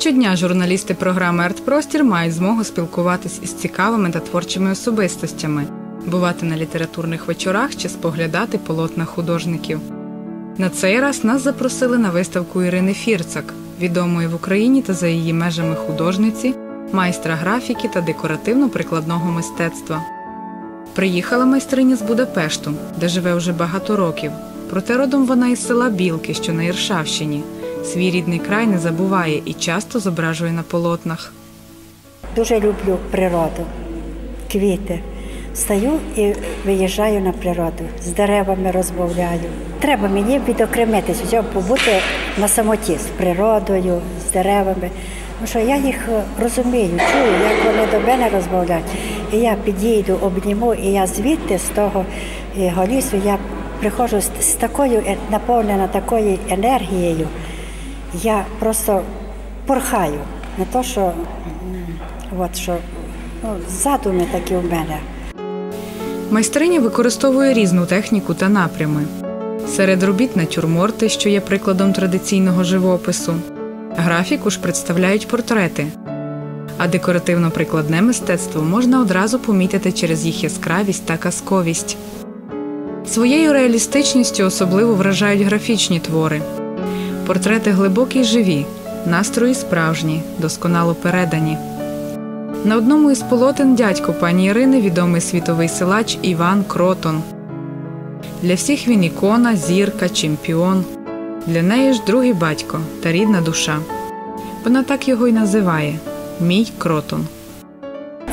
Щодня журналісти програми Артпростір мають змогу спілкуватись із цікавими та творчими особистостями, бувати на літературних вечорах чи споглядати полотна художників. На цей раз нас запросили на виставку Ірини Фірцак, відомої в Україні та за її межами художниці, майстра графіки та декоративно-прикладного мистецтва. Приїхала майстриня з Будапешту, де живе вже багато років. Проте родом вона із села Білки, що на Іршавщині. Свій рідний край не забуває і часто зображує на полотнах. Дуже люблю природу, квіти. Стаю і виїжджаю на природу, з деревами розмовляю. Треба мені відокремитись, взяв побути на самоті з природою, з деревами. Тому що я їх е, розумію, чую, як вони до мене розмовляють. І я підійду, обніму, і я звідти, з того е, голісу, я приходжу з такою е- наповнена такою енергією. Я просто порхаю. Не то, що, от, що ну, задуми такі в мене. Майстриня використовує різну техніку та напрями. Серед робіт натюрморти, що є прикладом традиційного живопису. Графіку ж представляють портрети. А декоративно-прикладне мистецтво можна одразу помітити через їх яскравість та казковість. Своєю реалістичністю особливо вражають графічні твори. Портрети глибокі й живі, настрої справжні, досконало передані. На одному із полотен дядько пані Ірини відомий світовий силач Іван Кротон. Для всіх він ікона, зірка, чемпіон. Для неї ж другий батько та рідна душа. Вона так його й називає мій кротон.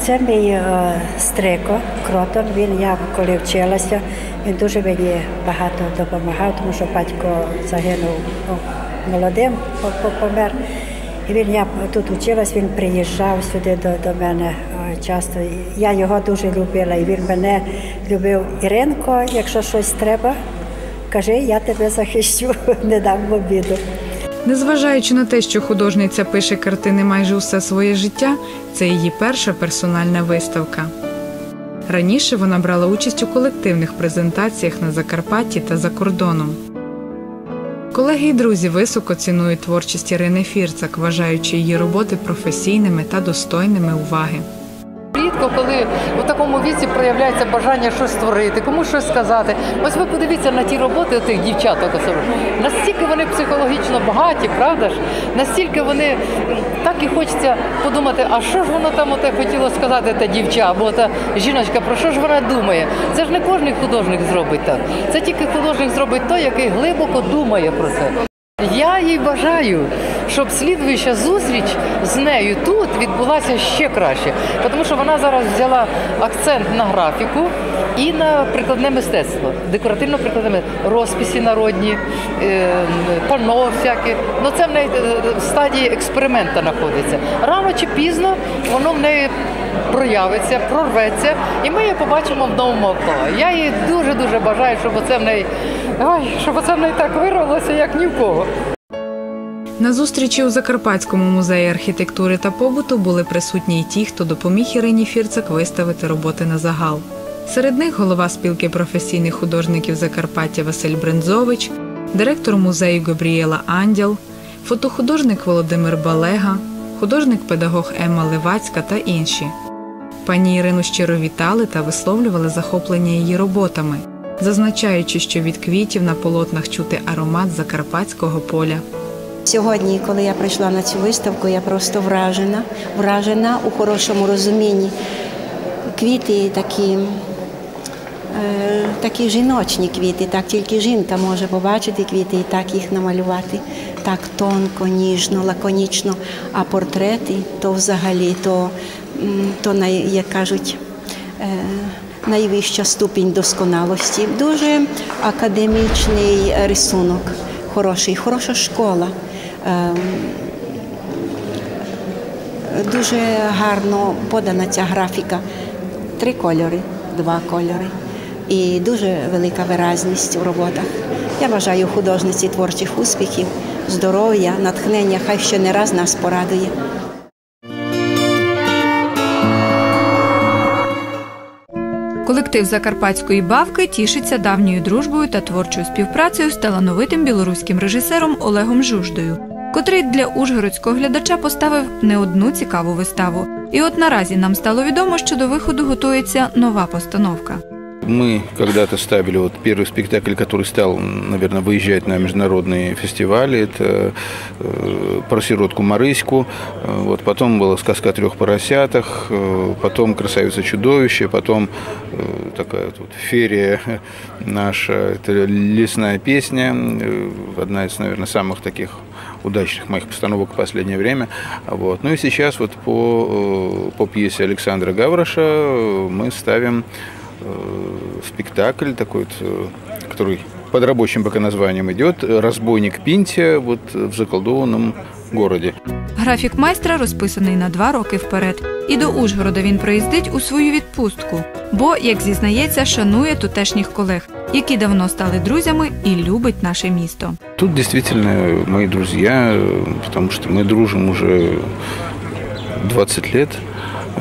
Це мій е, стрико, кротон. Він я коли вчилася, він дуже мені багато допомагав, тому що батько загинув ну, молодим, по- по- помер. І він я тут вчилась, він приїжджав сюди до, до мене е, часто. Я його дуже любила, і він мене любив. Іринко, якщо щось треба, кажи, я тебе захищу, не дам в обіду. Незважаючи на те, що художниця пише картини майже усе своє життя, це її перша персональна виставка. Раніше вона брала участь у колективних презентаціях на Закарпатті та за кордоном. Колеги і друзі високо цінують творчість Ірини Фірцак, вважаючи її роботи професійними та достойними уваги. Рідко, коли у такому віці проявляється бажання щось створити, комусь щось сказати. Ось ви подивіться на ті роботи тих дівчаток. Настільки вони психологічно багаті, правда ж? Настільки вони так і хочеться подумати, а що ж воно там оте хотіло сказати та дівча, або та жіночка, про що ж вона думає? Це ж не кожен художник зробить так. Це тільки художник зробить той, який глибоко думає про це. Я їй бажаю, щоб слідуюча зустріч з нею тут відбулася ще краще, тому що вона зараз взяла акцент на графіку і на прикладне мистецтво, декоративно-прикладне мистецтво, розписи народні, е, панно всяке. Ну це в неї е, в стадії експеримента знаходиться. Рано чи пізно воно в неї проявиться, прорветься, і ми її побачимо в новому амплуа. Я їй дуже дуже бажаю, щоб оце в неї, ой, щоб оце в неї так вирвалося, як ні в кого. На зустрічі у Закарпатському музеї архітектури та побуту були присутні й ті, хто допоміг Ірині Фірцак виставити роботи на загал. Серед них голова спілки професійних художників Закарпаття Василь Брензович, директор музею Габрієла Андял, фотохудожник Володимир Балега, художник-педагог Емма Левацька та інші. Пані Ірину щиро вітали та висловлювали захоплення її роботами, зазначаючи, що від квітів на полотнах чути аромат закарпатського поля. Сьогодні, коли я прийшла на цю виставку, я просто вражена, вражена у хорошому розумінні. Квіти такі, е, такі жіночні квіти, так тільки жінка може побачити квіти і так їх намалювати, так тонко, ніжно, лаконічно. А портрети то взагалі, то, то як кажуть, е, найвища ступінь досконалості. Дуже академічний рисунок, хороший, хороша школа. Ем, Дуже гарно подана ця графіка. Три кольори, два кольори. І дуже велика виразність у роботах. Я бажаю художниці творчих успіхів, здоров'я, натхнення, хай ще не раз нас порадує. Колектив Закарпатської бавки тішиться давньою дружбою та творчою співпрацею з талановитим білоруським режисером Олегом Жуждою котрий для ужгородського глядача поставив не одну цікаву виставу. І от наразі нам стало відомо, що до виходу готується нова постановка. Мы когда-то ставили вот первый спектакль, который стал, наверное, выезжать на международные фестивали. Это э, про сиротку Марыську. Э, Вот потом была сказка о трех поросятах, э, потом красавица чудовище, потом э, такая вот ферия наша, это лесная песня, э, одна из, наверное, самых таких удачных моих постановок в последнее время. Вот. Ну и сейчас вот по, э, по пьесе Александра Гавроша э, мы ставим э, спектакль такой, который под рабочим пока названием идет «Разбойник Пинтия» вот в заколдованном городе. Графік майстра розписаний на два роки вперед. І до Ужгорода він приїздить у свою відпустку, бо, як зізнається, шанує тутешніх колег, які давно стали друзями і любить наше місто. Тут действительно мои друзья, э, потому что мы дружим уже 20 лет.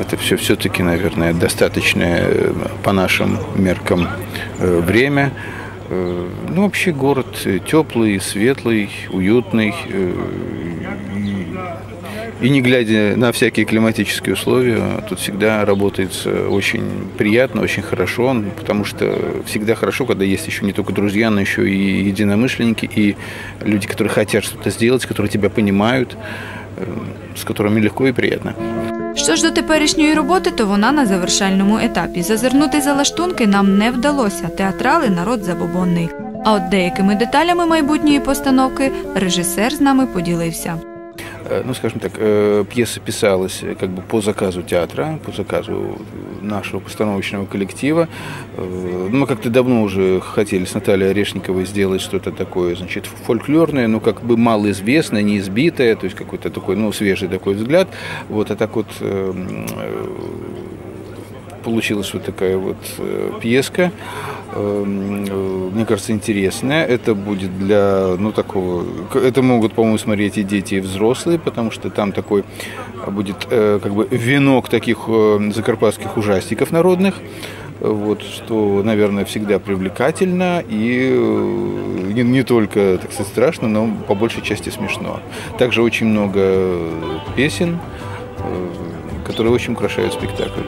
Это все все-таки, наверное, достаточное э, по нашим меркам э, время. Э, Ну, вообще город э, теплый, светлый, уютный. э, И, и не глядя на всякие климатические условия, тут всегда работает очень приятно, очень хорошо, ну, потому что всегда хорошо, когда есть еще не только друзья, но еще и единомышленники, и люди, которые хотят что-то сделать, которые тебя понимают, э, с которыми легко и приятно. Що ж до теперішньої роботи, то вона на завершальному етапі. Зазирнути за лаштунки нам не вдалося. Театрали народ забобонний. А от деякими деталями майбутньої постановки режисер з нами поділився. Э, ну, скажем так, э, пьеса писалась э, как бы по заказу театра, по заказу нашего постановочного коллектива. Э, Мы как-то давно уже хотели с Натальей Орешниковой сделать что-то такое, значит, фольклорное, но как бы малоизвестное, неизбитое, то есть какой-то такой, ну, свежий такой взгляд. Вот, а так вот э, м, э, получилась вот такая вот э, пьеска. Эм, э, Мне кажется, интересная. Это будет для, ну, такого... Это могут, по-моему, смотреть и дети, и взрослые, потому что там такой будет э, как бы венок таких закарпатских ужастиков народных. Вот, что, наверное, всегда привлекательно и не, не только, так сказать, страшно, но по большей части смешно. Также очень много песен, которые очень украшают спектакль.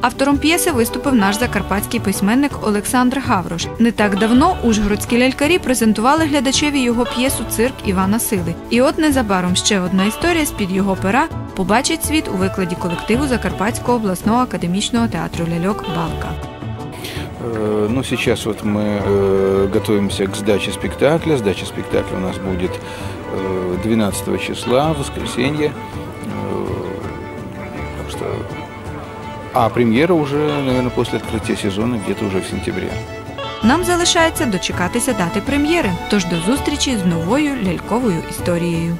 Автором п'єси виступив наш закарпатський письменник Олександр Гаврош. Не так давно ужгородські лялькарі презентували глядачеві його п'єсу Цирк Івана Сили. І от незабаром ще одна історія з під його пера побачить світ у викладі колективу Закарпатського обласного академічного театру ляльок Балка. Э, Ну, сейчас вот мы э, готовимся к сдаче спектакля. Сдача спектакля у нас будет э, 12 числа, в воскресенье. Э, так что... а премьера уже, наверное, после открытия сезона, где-то уже в сентябре. Нам залишається дочекатися дати прем'єри. Тож до зустрічі з новою ляльковою історією.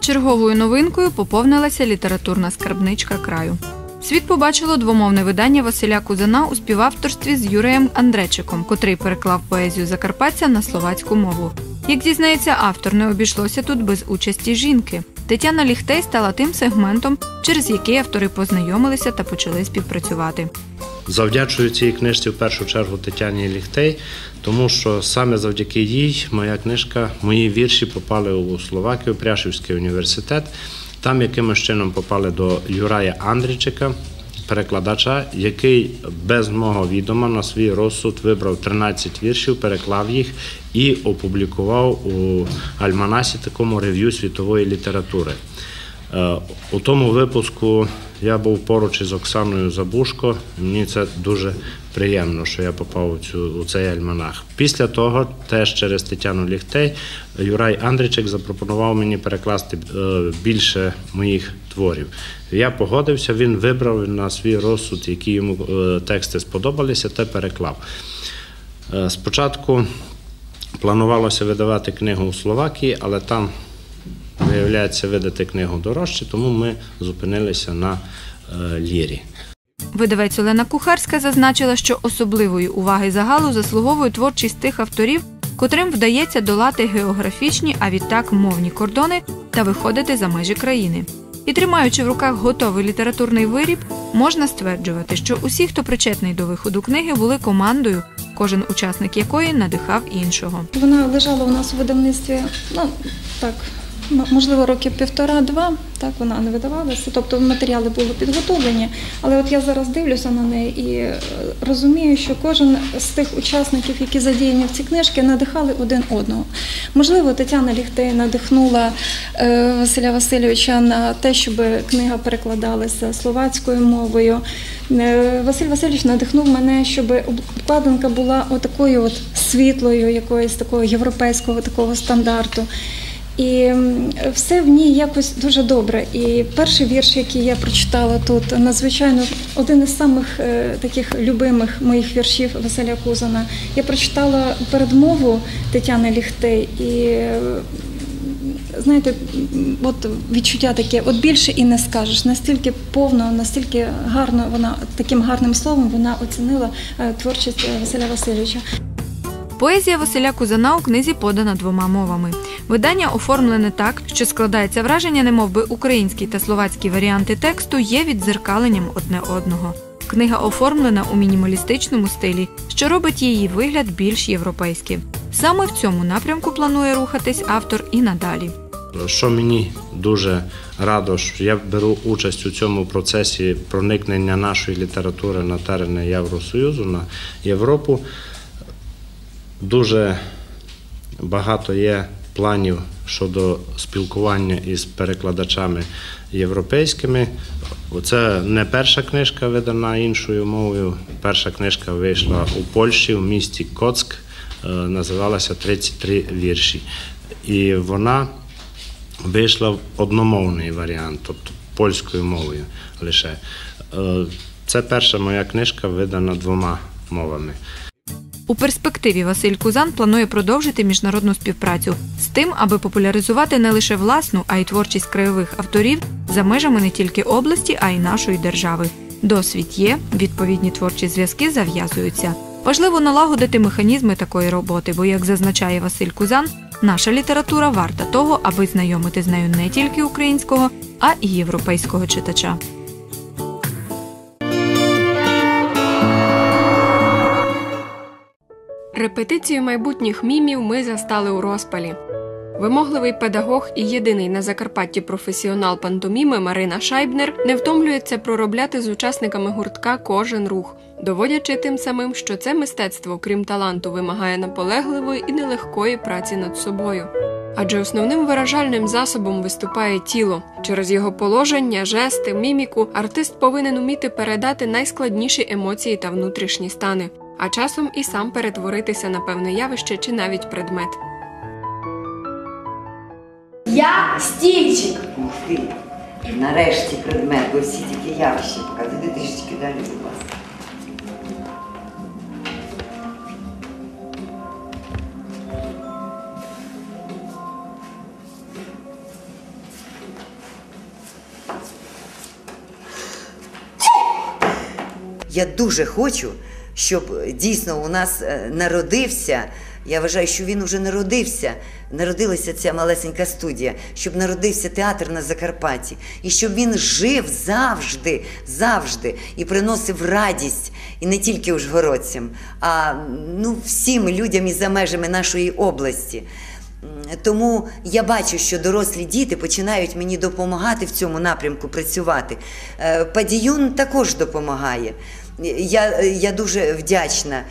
Черговою новинкою поповнилася літературна скарбничка краю. Світ побачило двомовне видання Василя Кузана у співавторстві з Юреєм Андречиком, котрий переклав поезію Закарпаття на словацьку мову. Як зізнається автор, не обійшлося тут без участі жінки. Тетяна Ліхтей стала тим сегментом, через який автори познайомилися та почали співпрацювати. Завдячую цій книжці в першу чергу Тетяні Ліхтей, тому що саме завдяки їй моя книжка, мої вірші попали у Словакію, Пряшівський університет. Там якимось чином попали до Юрая Андрійчика, перекладача, який без мого відома на свій розсуд вибрав 13 віршів, переклав їх і опублікував у альманасі такому рев'ю світової літератури. Е, У тому випуску я був поруч із Оксаною Забушко. Мені це дуже приємно, що я попав у, цю, у цей альманах. Після того, теж через Тетяну Ліхтей, Юрай Андрійчик запропонував мені перекласти е, більше моїх творів. Я погодився, він вибрав на свій розсуд, які йому е, тексти сподобалися, та переклав. Спочатку планувалося видавати книгу у Словакії, але там виявляється видати книгу дорожче, тому ми зупинилися на е, лірі. Видавець Олена Кухарська зазначила, що особливої уваги загалу заслуговує творчість тих авторів, котрим вдається долати географічні, а відтак мовні кордони та виходити за межі країни. І тримаючи в руках готовий літературний виріб, можна стверджувати, що усі, хто причетний до виходу книги, були командою, кожен учасник якої надихав іншого. Вона лежала у нас у видавництві, ну так, можливо, років півтора-два. Так вона не видавалася. Тобто матеріали були підготовлені. Але от я зараз дивлюся на неї і е, розумію, що кожен з тих учасників, які задіяні в цій книжці, надихали один одного. Можливо, Тетяна Ліхтей надихнула е, Василя Васильовича на те, щоб книга перекладалася словацькою мовою. Е, Василь Васильович надихнув мене, щоб обкладинка була отакою от світлою, якоїсь такого європейського такого стандарту. І все в ній якось дуже добре. І перший вірш, який я прочитала тут, надзвичайно один із самих е, таких любимих моїх віршів Василя Кузана. Я прочитала передмову Тетяни Ліхтей і. Знаєте, от відчуття таке, от більше і не скажеш. Настільки повно, настільки гарно вона таким гарним словом вона оцінила е, творчість е, Василя Васильовича. Поезія Василя Кузана у книзі подана двома мовами. Видання оформлене так, що складається враження, немовби український та словацький варіанти тексту є віддзеркаленням одне одного. Книга оформлена у мінімалістичному стилі, що робить її вигляд більш європейським. Саме в цьому напрямку планує рухатись автор і надалі. Що мені дуже радо, що я беру участь у цьому процесі проникнення нашої літератури на терени Євросоюзу, на Європу. Дуже багато є планів щодо спілкування із перекладачами європейськими. Це не перша книжка видана іншою мовою. Перша книжка вийшла у Польщі в місті Коцк, е, називалася 33 вірші. І вона вийшла в одномовний варіант, тобто польською мовою лише. Е, Це перша моя книжка, видана двома мовами. У перспективі Василь Кузан планує продовжити міжнародну співпрацю з тим, аби популяризувати не лише власну, а й творчість краєвих авторів за межами не тільки області, а й нашої держави. Досвід є, відповідні творчі зв'язки зав'язуються. Важливо налагодити механізми такої роботи, бо, як зазначає Василь Кузан, наша література варта того, аби знайомити з нею не тільки українського, а й європейського читача. Репетицію майбутніх мімів ми застали у розпалі. Вимогливий педагог і єдиний на Закарпатті професіонал пантоміми Марина Шайбнер не втомлюється проробляти з учасниками гуртка кожен рух, доводячи тим самим, що це мистецтво, крім таланту, вимагає наполегливої і нелегкої праці над собою. Адже основним виражальним засобом виступає тіло. Через його положення, жести, міміку артист повинен уміти передати найскладніші емоції та внутрішні стани, а часом і сам перетворитися на певне явище чи навіть предмет. Я стільчик. Ух ти! Нарешті предмет, бо всі тільки явища показують. Трішечки далі, будь ласка. Я дуже хочу, щоб е, дійсно у нас е, народився. Я вважаю, що він уже народився. Народилася ця малесенька студія, щоб народився театр на Закарпатті, і щоб він жив завжди, завжди і приносив радість і не тільки ужгородцям, а ну, всім людям і за межами нашої області. Тому я бачу, що дорослі діти починають мені допомагати в цьому напрямку працювати. Е, Падіюн також допомагає. Я, я дуже вдячна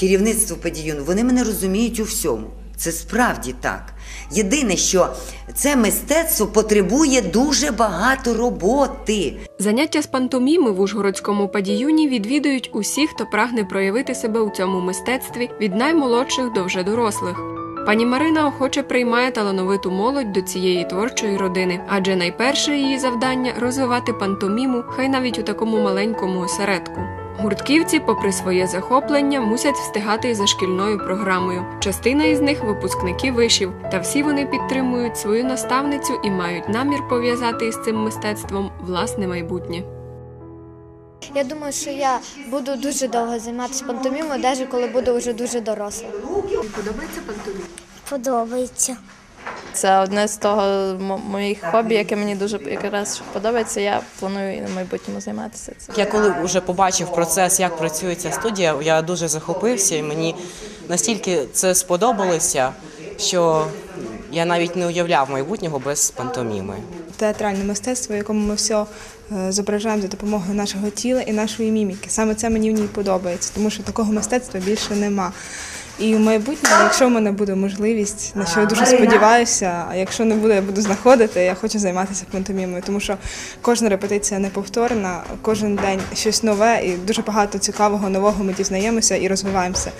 керівництву Падіюну. Вони мене розуміють у всьому. Це справді так. Єдине, що це мистецтво потребує дуже багато роботи. Заняття з пантоміми в Ужгородському падіюні відвідують усі, хто прагне проявити себе у цьому мистецтві від наймолодших до вже дорослих. Пані Марина охоче приймає талановиту молодь до цієї творчої родини, адже найперше її завдання розвивати пантоміму, хай навіть у такому маленькому осередку. Гуртківці, попри своє захоплення, мусять встигати за шкільною програмою. Частина із них випускники вишів, та всі вони підтримують свою наставницю і мають намір пов'язати із цим мистецтвом власне майбутнє. Я думаю, що я буду дуже довго займатися пантомімою, навіть коли буду вже дуже доросла. Подобається пантомім? Подобається. Це одне з того моїх хобі, яке мені дуже якраз подобається. Я планую і на майбутньому займатися цим. Я коли вже побачив процес, як працює ця студія, я дуже захопився, і мені настільки це сподобалося, що я навіть не уявляв майбутнього без пантоміми. Театральне мистецтво, в якому ми все зображаємо за допомогою нашого тіла і нашої міміки. Саме це мені в ній подобається, тому що такого мистецтва більше нема. І в майбутньому, якщо в мене буде можливість, на що я дуже сподіваюся, а якщо не буде, я буду знаходити, я хочу займатися пантомімою, тому що кожна репетиція неповторна, кожен день щось нове і дуже багато цікавого нового ми дізнаємося і розвиваємося.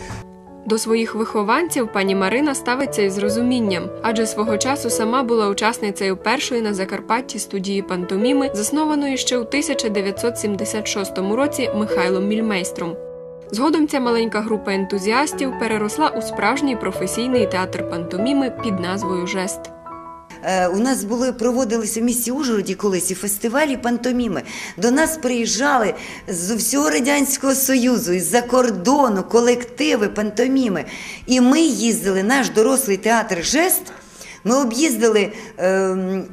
До своїх вихованців пані Марина ставиться із розумінням, адже свого часу сама була учасницею першої на Закарпатті студії пантоміми, заснованої ще у 1976 році Михайлом Мільмейстром. Згодом ця маленька група ентузіастів переросла у справжній професійний театр пантоміми під назвою Жест. Е, У нас були проводилися в місті Ужгороді колись і фестивалі пантоміми. До нас приїжджали з всього радянського союзу, із-за кордону, колективи пантоміми. І ми їздили, наш дорослий театр Жест. Ми об'їздили. ем,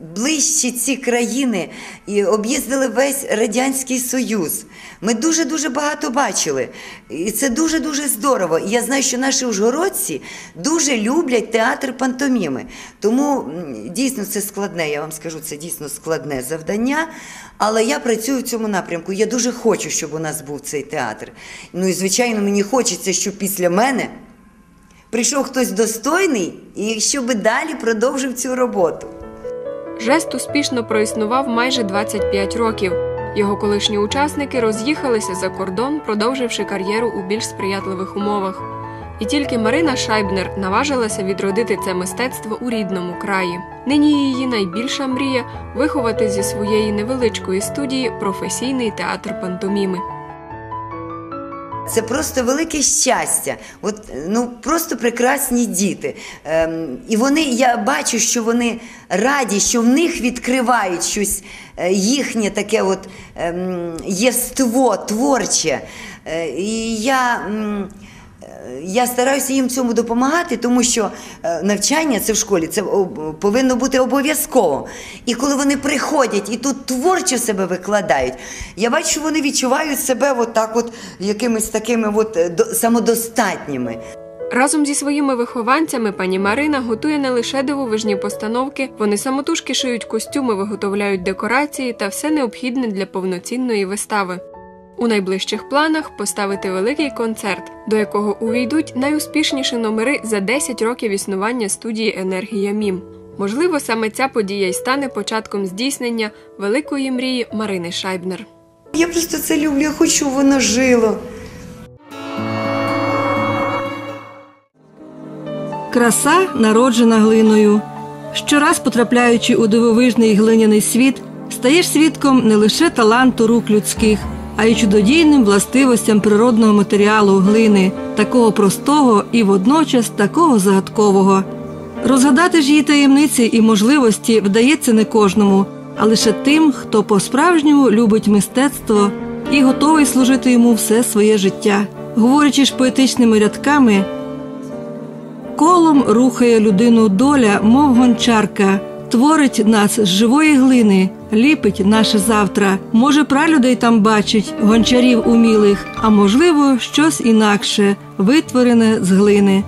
Ближчі ці країни і об'їздили весь Радянський Союз. Ми дуже-дуже багато бачили. І це дуже-дуже здорово. І я знаю, що наші ужгородці дуже люблять театр пантоміми. Тому дійсно це складне, я вам скажу, це дійсно складне завдання. Але я працюю в цьому напрямку. Я дуже хочу, щоб у нас був цей театр. Ну і звичайно, мені хочеться, щоб після мене прийшов хтось достойний і щоб далі продовжив цю роботу. Жест успішно проіснував майже 25 років. Його колишні учасники роз'їхалися за кордон, продовживши кар'єру у більш сприятливих умовах. І тільки Марина Шайбнер наважилася відродити це мистецтво у рідному краї. Нині її найбільша мрія виховати зі своєї невеличкої студії професійний театр пантоміми. Це просто велике щастя. От ну просто прекрасні діти. Ем, і вони, я бачу, що вони раді, що в них відкривають щось е, їхнє таке от ем, єство творче. Е, і я. м, я стараюся їм в цьому допомагати, тому що е, навчання це в школі це повинно бути обов'язково. І коли вони приходять і тут творчо себе викладають, я бачу, що вони відчувають себе от так от якимись такими от е, до- самодостатніми. Разом зі своїми вихованцями пані Марина готує не лише дивовижні постановки, вони самотужки шиють костюми, виготовляють декорації та все необхідне для повноцінної вистави. У найближчих планах поставити великий концерт, до якого увійдуть найуспішніші номери за 10 років існування студії Енергія Мім. Можливо, саме ця подія й стане початком здійснення великої мрії Марини Шайбнер. Я просто це люблю, я хочу, щоб воно жило. Краса народжена глиною. Щораз потрапляючи у дивовижний глиняний світ, стаєш свідком не лише таланту рук людських, а й чудодійним властивостям природного матеріалу глини, такого простого і водночас такого загадкового. Розгадати ж її таємниці і можливості вдається не кожному, а лише тим, хто по-справжньому любить мистецтво і готовий служити йому все своє життя. Говорячи ж поетичними рядками, Колом рухає людину доля, мов гончарка, творить нас з живої глини, ліпить наше завтра. Може, пралюдей там бачить, гончарів умілих, а можливо, щось інакше, витворене з глини.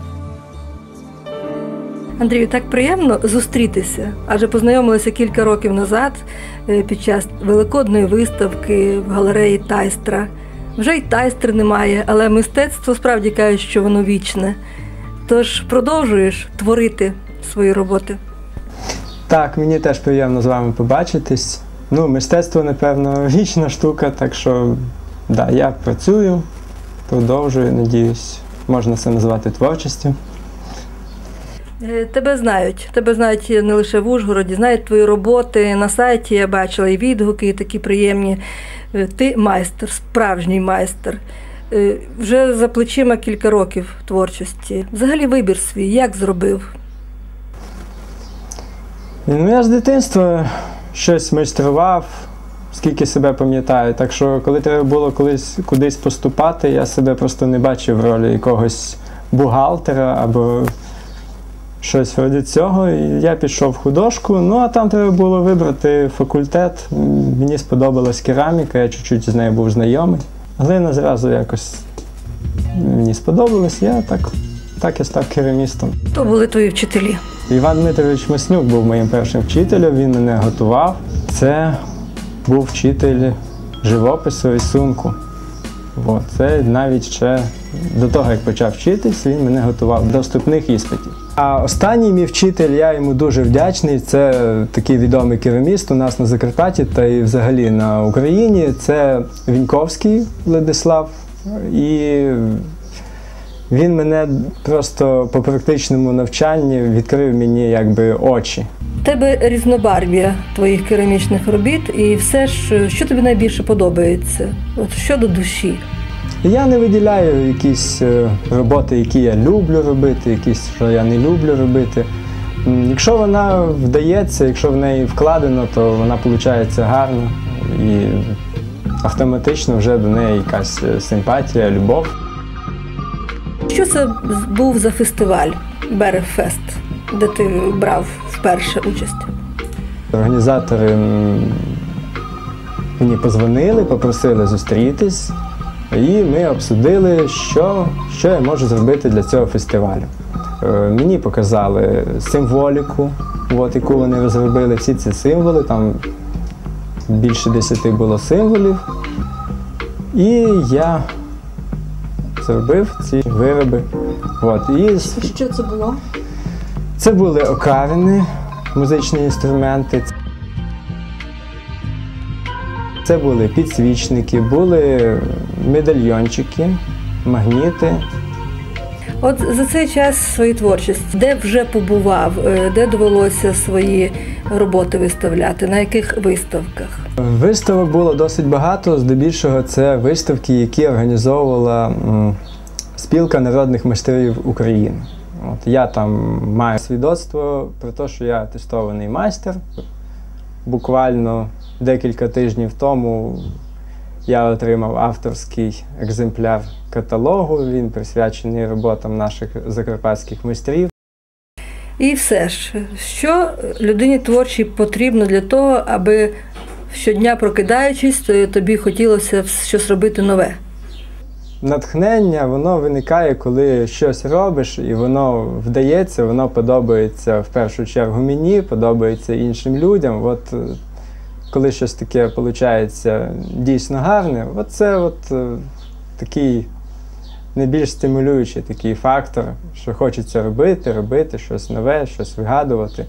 Андрію, так приємно зустрітися, адже познайомилися кілька років назад е, під час великодної виставки в галереї Тайстра. Вже й тайстри немає, але мистецтво справді кажуть, що воно вічне. Тож продовжуєш творити свої роботи. Так, мені теж приємно з вами побачитись. Ну, мистецтво, напевно, вічна штука, так що да, я працюю, продовжую, надіюсь, можна це назвати творчістю. Е, Тебе знають. Тебе знають не лише в Ужгороді, знають твої роботи. На сайті я бачила і відгуки такі приємні. Е, Ти майстер, справжній майстер. Е, Вже за плечима кілька років творчості. Взагалі вибір свій, як зробив? Ну, я з дитинства щось майстрував, скільки себе пам'ятаю. Так що, коли треба було колись кудись поступати, я себе просто не бачив в ролі якогось бухгалтера або щось вроді цього. І я пішов в художку, ну а там треба було вибрати факультет. Мені сподобалась кераміка, я чуть-чуть з нею був знайомий. Глина зразу якось мені сподобалась, я так, так і став керамістом. То були твої вчителі. Іван Дмитрович Маснюк був моїм першим вчителем, він мене готував. Це був вчитель живопису і рисунку. От, це навіть ще до того, як почав вчитись, він мене готував до вступних іспитів. А останній мій вчитель, я йому дуже вдячний. Це такий відомий кераміст у нас на Закарпатті та і взагалі на Україні. Це Віньковський Владислав. І він мене просто по практичному навчанні відкрив мені якби очі. У тебе різнобарв'я твоїх керамічних робіт, і все ж, що тобі найбільше подобається? От що до душі? Я не виділяю якісь е, роботи, які я люблю робити, якісь, що я не люблю робити. Якщо вона вдається, якщо в неї вкладено, то вона виходить гарно і автоматично вже до неї якась е, симпатія, любов. Що це був за фестиваль Берегфест, де ти брав вперше участь? Організатори мені позвонили, попросили зустрітись, і ми обсудили, що, що я можу зробити для цього фестивалю. Е, Мені показали символіку, от, яку вони розробили, всі ці символи, там більше десяти було символів. І я зробив ці вироби. От, і Що це було? це були окарини, музичні інструменти. Це були підсвічники, були медальйончики, магніти. От за цей час своєї творчості, де вже побував, е, де довелося свої роботи виставляти, на яких виставках? Виставок було досить багато. Здебільшого це виставки, які організовувала спілка народних майстерів України. От я там маю свідоцтво про те, що я тестований майстер. Буквально декілька тижнів тому я отримав авторський екземпляр каталогу. Він присвячений роботам наших закарпатських майстрів. І все ж, що людині творчій потрібно для того, аби щодня прокидаючись, то тобі хотілося щось робити нове? Натхнення воно виникає, коли щось робиш, і воно вдається, воно подобається в першу чергу мені, подобається іншим людям. От коли щось таке виходить дійсно гарне, оце, це от е, такий найбільш стимулюючий такий фактор, що хочеться робити, робити щось нове, щось вигадувати.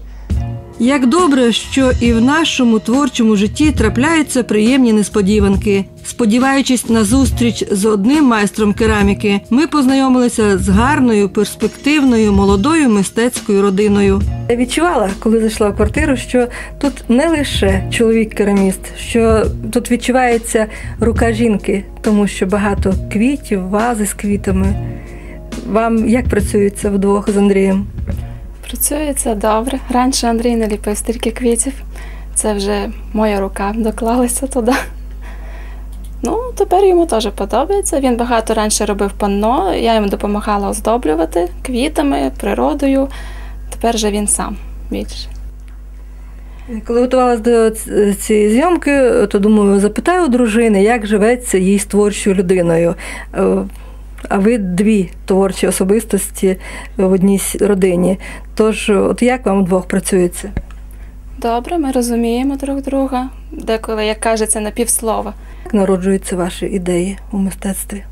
Як добре, що і в нашому творчому житті трапляються приємні несподіванки. Сподіваючись на зустріч з одним майстром кераміки, ми познайомилися з гарною, перспективною, молодою мистецькою родиною. Я відчувала, коли зайшла в квартиру, що тут не лише чоловік-кераміст, що тут відчувається рука жінки, тому що багато квітів, вази з квітами. Вам як працюється вдвох з Андрієм? Працюється добре. Раніше Андрій не ліпив стільки квітів. Це вже моя рука доклалася туди. Ну, тепер йому теж подобається. Він багато раніше робив панно, я йому допомагала оздоблювати квітами, природою. Тепер же він сам більше. Коли готувалася до цієї зйомки, то думаю, запитаю у дружини, як живеться їй з творчою людиною. А ви дві творчі особистості в одній родині. Тож, от як вам вдвох працюється? Добре, ми розуміємо друг друга. Деколи, як кажеться, на півслова. Як народжуються ваші ідеї у мистецтві?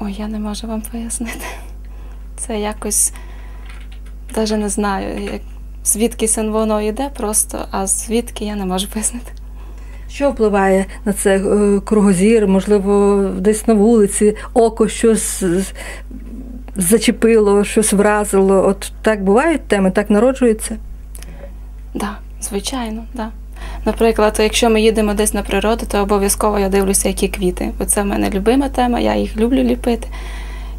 Ой, я не можу вам пояснити. Це якось навіть не знаю, як, звідки воно йде просто, а звідки я не можу пояснити. Що впливає на це Е, кругозір, можливо, десь на вулиці, око щось зачепило, щось вразило. От так бувають теми, так народжуються. Так, звичайно, так. Наприклад, якщо ми їдемо десь на природу, то обов'язково я дивлюся, які квіти. Бо це в мене любима тема, я їх люблю ліпити.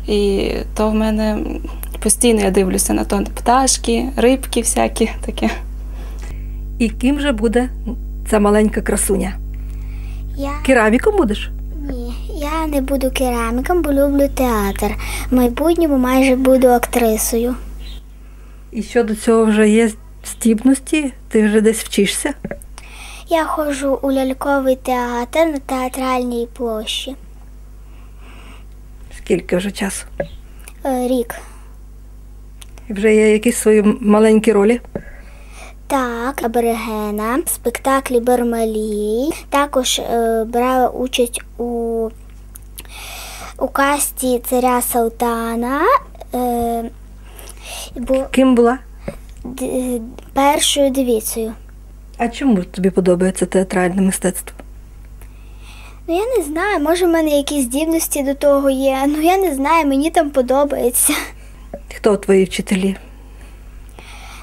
І то в мене постійно я дивлюся на то пташки, рибки всякі таке. І ким же буде ця маленька красуня? Я Кераміком будеш? ні, я не буду кераміком, бо люблю театр. В майбутньому майже буду актрисою. І що до цього вже є здібності? Ти вже десь вчишся? Я ходжу у ляльковий театр на театральній площі. Скільки вже часу? Е, Рік. І вже є якісь свої маленькі ролі? Так, аборигена, спектаклі Бермалій. Також е, брала участь у, у касті царя Салтана. Е, бу, Ким була? д- першою дивіцею. А чому тобі подобається театральне мистецтво? Ну я не знаю, може в мене якісь здібності до того є. Ну я не знаю, мені там подобається. Хто твої вчителі?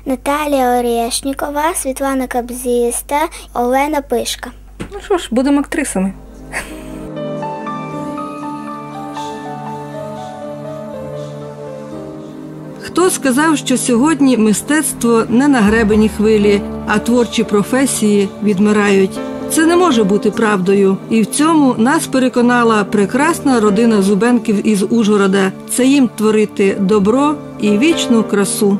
Наталія Орешнікова, Світлана Кабзіста, Олена Пишка. Ну що ж, будемо актрисами. Хто сказав, що сьогодні мистецтво не на гребені хвилі, а творчі професії відмирають? Це не може бути правдою, і в цьому нас переконала прекрасна родина Зубенків із Ужгорода. Це їм творити добро і вічну красу.